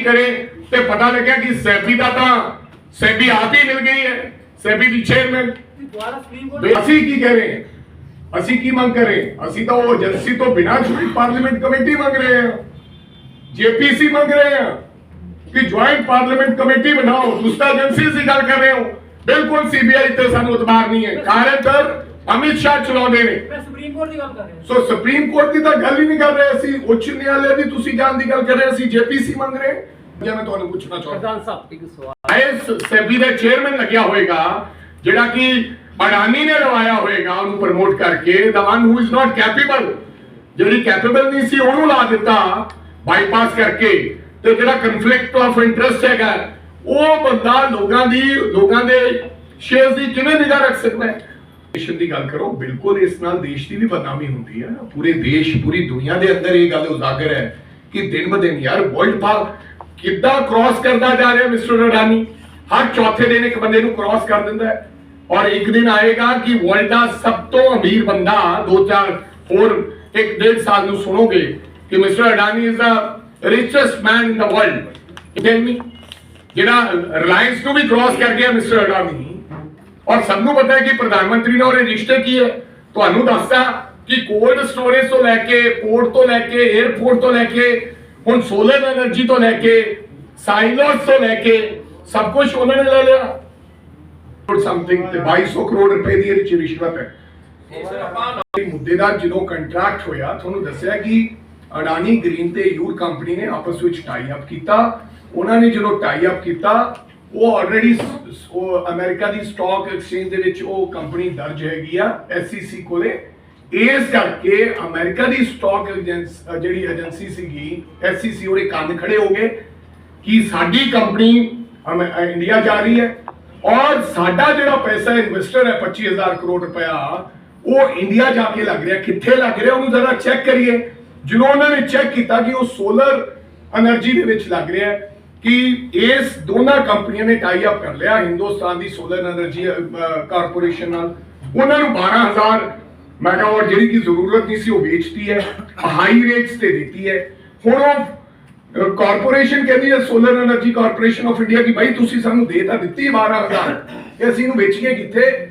ਕਰੇ ਤੇ ਪਤਾ ਲੱਗਿਆ ਕਿ ਸੈਬੀ ਦਾ ਤਾਂ ਸੈਬੀ ਆਪ ਹੀ ਮਿਲ ਗਈ ਹੈ, ਸੈਬੀ ਦੀ ਚੇਅਰਮੈਨ ਅਸੀਂ ਕੀ ਕਰ? ਰਹੇ ਅਸੀਂ ਕੀ ਮੰਗ ਕਰ? ਰਹੇ ਹਾਂ ਅਸੀਂ ਤਾਂ ਉਹ ਏਜੰਸੀ ਤੋਂ ਬਿਨਾਂ ਜੁਆਇੰਟ ਪਾਰਲੀਮੈਂਟ ਕਮੇਟੀ ਮੰਗ ਰਹੇ ਹਾਂ। ਜੇਪੀਸੀ ਮੰਗ ਰਹੇ ਹਾਂ ਕਿ ਜੁਆਇੰਟ ਪਾਰਲੀਮੈਂਟ ਕਮੇਟੀ ਬਣਾਓ। ਤੁਸੀਂ ਏਜੰਸੀ ਦੀ ਗੱਲ ਕਰ ਰਹੇ ਹੋ। ਬਿਲਕੁਲ ਸੀਬੀਆਈ ਤੇ ਸਾਨੂੰ ਉਤਬਾਰ ਨਹੀਂ ਹੈ। ਕਾਰਨ ਅਮਿਤ ਸ਼ਾਹ ਚਲਾਉਂਦੇ ਨੇ। ਮੈਂ ਸੁਪਰੀਮ ਕੋਰਟ ਦੀ ਗੱਲ ਕਰ ਰਿਹਾ। ਸੋ ਸੁਪਰੀਮ ਕੋਰਟ ਦੀ ਤਾਂ ਗੱਲ ਹੀ ਨਹੀਂ ਕਰ ਰਹੇ ਅਸੀਂ। ਉੱਚ ਨਿਆਲੇ ਦੀ ਤੁਸੀਂ ਜਾਣ ਦੀ ਗੱਲ ਕਰ ਰਹੇ ਅਸੀਂ। ਜੇਪੀਸੀ ਮੰਗ ਰਹੇ। ਜਾਂ ਮੈਂ ਤੁਹਾਨੂੰ ਪੁੱਛਣਾ ਚਾਹੁੰਦਾ। ਪ੍ਰਧਾਨ ਸਾਹਿਬ ਇੱਕ ਸਵਾਲ। ਆਈਐਸ ਸੈਬੀ ਦਾ ਚੇਅਰਮੈਨ ਲੱਗਿਆ ਹੋਏਗਾ ਜਿਹੜਾ ਕਿ ਅਡਾਨੀ ਨੇ ਲਵਾਇਆ ਹੋਏਗਾ ਉਹਨੂੰ ਪ੍ਰਮੋਟ ਕਰਕੇ। The one who is not capable ਜਿਹੜੀ ਕੈਪੇਬਲ ਨਹੀਂ ਸੀ ਉਹਨੂੰ ਲਾ ਦਿੱਤਾ ਬਾਈਪਾਸ ਕਰਕੇ। ਤੇ ਜਿਹੜਾ ਕਨਫਲਿਕਟ ਆਫ ਇੰਟਰਸਟ ਹੈਗਾ ਉਹ ਬੰਦਾ ਲੋਕਾਂ ਦੀ ਲੋਕਾਂ ਦੇ ਸ਼ੇਅਰਸ ਦੀ ਕਿਵੇਂ ਨਿਗਾਹ ਰੱਖ ਸਕਦਾ ਹੈ? ਨੇਸ਼ਨ ਦੀ ਗੱਲ ਕਰੋ, ਬਿਲਕੁਲ ਇਸ ਨਾਲ ਦੇਸ਼ ਦੀ ਵੀ ਬਦਨਾਮੀ ਹੁੰਦੀ ਹੈ ਪੂਰੇ ਦੇਸ਼, ਪੂਰੀ ਦੁਨੀਆ ਦੇ ਅੰਦਰ ਇਹ ਗੱਲ ਉਜਾਗਰ ਹੈ ਕਿ ਦਿਨ ਬ ਦਿਨ ਯਾਰ ਵਰਲਡ ਪਾਰ ਕਿੱਦਾਂ ਕ੍ਰਾਸ ਕਰਦਾ ਜਾ ਰਿਹਾ ਮਿਸਟਰ ਅਡਾਨੀ? ਹਰ ਚੌਥੇ ਦਿਨ ਇੱਕ ਬੰਦੇ ਨੂੰ ਕ੍ਰਾਸ ਕਰ ਦਿੰਦਾ ਹੈ। ਔਰ ਇੱਕ ਦਿਨ ਆਏਗਾ ਕਿ ਵਰਲਡ ਦਾ ਸਭ ਤੋਂ ਅਮੀਰ ਬੰਦਾ ਦੋ ਚਾਰ ਹੋਰ ਇੱਕ ਡੇਢ ਸਾਲ ਨੂੰ ਸੁਣੋਗੇ ਕਿ mister Adani is the richest man in the world ਜਿਹੜਾ ਰਿਲਾਇੰਸ ਨੂੰ ਵੀ ਕ੍ਰਾਸ ਕਰ ਗਿਆ ਮਿਸਟਰ ਅਡਾਨੀ। ਔਰ ਸਭ ਨੂੰ ਪਤਾ ਹੈ ਕਿ ਪ੍ਰਧਾਨ ਮੰਤਰੀ ਨੇ ਉਹਦੇ ਰਿਸ਼ਤੇ ਕੀ ਹੈ। ਤੁਹਾਨੂੰ ਦੱਸਦਾ ਕਿ ਕੋਲਡ ਸਟੋਰੇਜ ਤੋਂ ਲੈ ਕੇ ਪੋਰਟ ਤੋਂ ਲੈ ਕੇ 에어ਪੋਰਟ ਤੋਂ ਲੈ ਕੇ ਹੁਣ ਸੋਲਰ એનર્ਜੀ ਤੋਂ ਲੈ ਕੇ ਸਾਈਨੋਸ ਤੋਂ ਲੈ ਕੇ ਸਭ ਕੁਝ ਉਹਨਾਂ ਨੇ ਲੈ ਲਿਆ। ਫੋਰ ਸਮਥਿੰਗ ਤੇ 2200 ਕਰੋੜ ਰੁਪਏ ਦੀ ਇਹਦੀ ਰਿਸ਼ਵਤ ਹੈ। ਇਹ ਮੁੱਦੇ ਦਾ ਜਦੋਂ ਕੰਟਰੈਕਟ ਹੋਇਆ ਤੁਹਾਨੂੰ ਦੱਸਿਆ ਕਿ ਅਡਾਨੀ ਗ੍ਰੀਨ ਤੇ ਯੂਰ ਕੰਪਨੀ ਨੇ ਆਪਸ ਵਿੱਚ ਟਾਈ ਅਪ ਕੀਤਾ। ਉਹਨਾਂ ਨੇ ਜਦੋਂ ਟਾਈ ਅਪ ਕੀਤਾ ਉਹ ਆਲਰੇਡੀ ਉਹ ਅਮਰੀਕਾ ਦੀ ਸਟਾਕ ਐਕਸਚੇਂਜ ਦੇ ਵਿੱਚ ਉਹ ਕੰਪਨੀ ਦਰਜ ਹੈਗੀ ਆ SEC ਕੋਲੇ। ਇਸ ਕਰਕੇ ਅਮਰੀਕਾ ਦੀ ਸਟਾਕ ਜਿਹੜੀ ਏਜੰਸੀ ਸੀਗੀ SEC ਉਹਦੇ ਕੰਨ ਖੜੇ ਹੋ ਗਏ ਕਿ ਸਾਡੀ ਕੰਪਨੀ ਇੰਡੀਆ ਜਾ ਰਹੀ ਹੈ ਔਰ ਸਾਡਾ ਜਿਹੜਾ ਪੈਸਾ ਇਨਵੈਸਟਰ ਹੈ 25000 ਕਰੋੜ ਰੁਪਇਆ, ਉਹ ਇੰਡੀਆ ਜਾ ਕੇ ਲੱਗ ਰਿਹਾ। ਕਿੱਥੇ ਲੱਗ ਰਿਹਾ? ਉਹਨੂੰ ਜ਼ਰਾ ਚੈੱਕ ਕਰੀਏ। ਜਦੋਂ ਉਹਨਾਂ ਨੇ ਚੈੱਕ ਕੀਤਾ ਕਿ ਉਹ ਸੋਲਰ એનર્ਜੀ ਦੇ ਵਿੱਚ ਲੱਗ ਰਿਹਾ ਕਿ ਇਸ ਦੋਨਾਂ ਕੰਪਨੀਆਂ ਨੇ ਟਾਈ ਅਪ ਕਰ ਲਿਆ, ਹਿੰਦੁਸਤਾਨ ਦੀ ਸੋਲਰ એનર્ਜੀ ਕਾਰਪੋਰੇਸ਼ਨ ਨਾਲ। ਉਹਨਾਂ ਨੂੰ 12000 ਮੈਗਾਵਾਟ ਜਿਹੜੀ ਕਿ ਜ਼ਰੂਰਤ ਨਹੀਂ ਸੀ, ਉਹ ਵੇਚਤੀ ਹੈ ਹਾਈ ਰੇਟਸ ਤੇ ਦਿੱਤੀ ਹੈ। ਹੁਣ ਉਹ ਕਾਰਪੋਰੇਸ਼ਨ ਕਹਿੰਦੀ ਹੈ solar energy corporation of India ਕਿ ਭਾਈ ਤੁਸੀਂ ਸਾਨੂੰ ਦੇ ਤਾਂ ਦਿੱਤੀ 12000 ਕਿ ਅਸੀਂ ਇਹਨੂੰ ਵੇਚੀਏ ਕਿੱਥੇ?